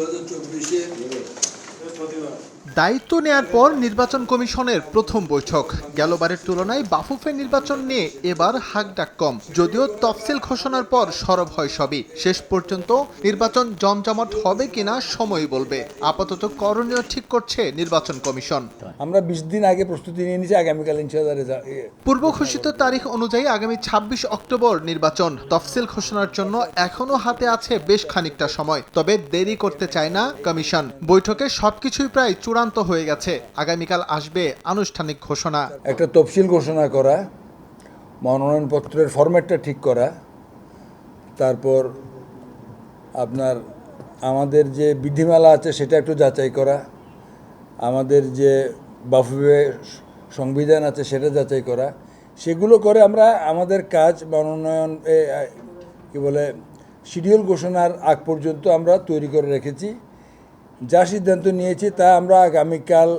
bu vardı, köprü şey. Evet. Evet, দায়িত্ব নেয়ার পর নির্বাচন কমিশনের প্রথম বৈঠক। গেলবারের তুলনায় বাফুফে নির্বাচন নিয়ে এবার হাকডাক কম। যদিও তফসিল ঘোষণার পর সরব হয় সবই। শেষ পর্যন্ত নির্বাচন জমজমাট হবে কিনা সময় বলবে। আপাতত করণীয় ঠিক করছে নির্বাচন কমিশন। আমরা বিশ দিন আগে প্রস্তুতি নিয়ে নিয়েছি আগামীকাল পূর্ব ঘোষিত তারিখ অনুযায়ী আগামী ২৬ অক্টোবর নির্বাচন। তফসিল ঘোষণার জন্য এখনও হাতে আছে বেশ খানিকটা সময় তবে দেরি করতে চায় না কমিশন। বৈঠকে সবকিছুই প্রায় চূড়ান্ত হয়ে গেছে। আগামীকাল আসবে আনুষ্ঠানিক ঘোষণা। একটা তফসিল ঘোষণা করা, মনোনয়নপত্রের ফরম্যাটটা ঠিক করা, তারপর আপনার আমাদের যে বিধিমালা আছে সেটা একটু যাচাই করা, আমাদের যে বাফুয়ে সংবিধান আছে সেটা যাচাই করা, সেগুলো করে আমরা আমাদের কাজ মনোনয়ন কি বলে, শিডিউল ঘোষণার আগ পর্যন্ত আমরা তৈরি করে রেখেছি। যা সিদ্ধান্ত নিয়েছি তা আমরা আগামীকাল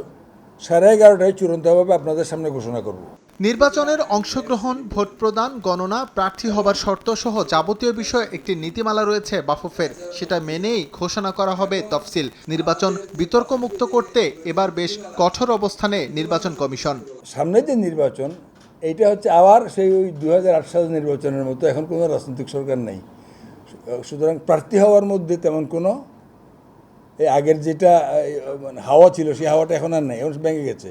সাড়ে এগারোটায় চূড়ান্তভাবে আপনাদের সামনে ঘোষণা করব। নির্বাচনের অংশগ্রহণ ভোট প্রদান গণনা প্রার্থী হবার শর্ত সহ যাবতীয় বিষয়ে একটি নীতিমালা রয়েছে বাফুফের। সেটা মেনেই ঘোষণা করা হবে তফসিল। নির্বাচন বিতর্কমুক্ত করতে এবার বেশ কঠোর অবস্থানে নির্বাচন কমিশন। সামনে যে নির্বাচন এইটা হচ্ছে আবার সেই ওই দু সালের নির্বাচনের মতো। এখন কোনো রাজনৈতিক সরকার নেই। সুতরাং প্রার্থী হওয়ার মধ্যে তেমন কোনো আগের যেটা মানে হাওয়া ছিল সেই হাওয়াটা এখন আর নেই এখন ভেঙে গেছে।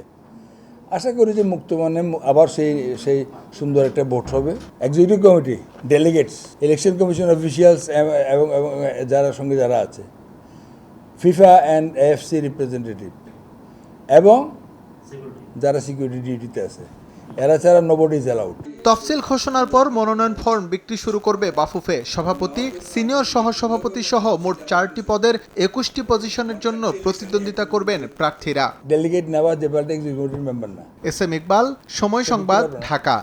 আশা করি যে মুক্ত মানে আবার সেই সেই সুন্দর একটা ভোট হবে। Executive committee delegates election commission officials এবং এবং যারা সঙ্গে যারা আছে। ফিফা অ্যান্ড এএফসি রিপ্রেজেন্টেটিভ এবং যারা সিকিউরিটি ডিউটিতে আছে। এরা ছাড়া নোবডি ইজ অ্যালাউড তফসিল ঘোষণার পর মনোনয়ন ফর্ম বিক্রি শুরু করবে বাফুফে। সভাপতি সিনিয়র সহসভাপতি সহ মোট চারটি পদের একুশটি পজিশনের জন্য প্রতিদ্বন্দ্বিতা করবেন প্রার্থীরা। ডেলিগেট নেওয়া যে পার্টি এক্সিকিউটিভ মেম্বার না। S M Iqbal Somoy Sangbad Dhaka.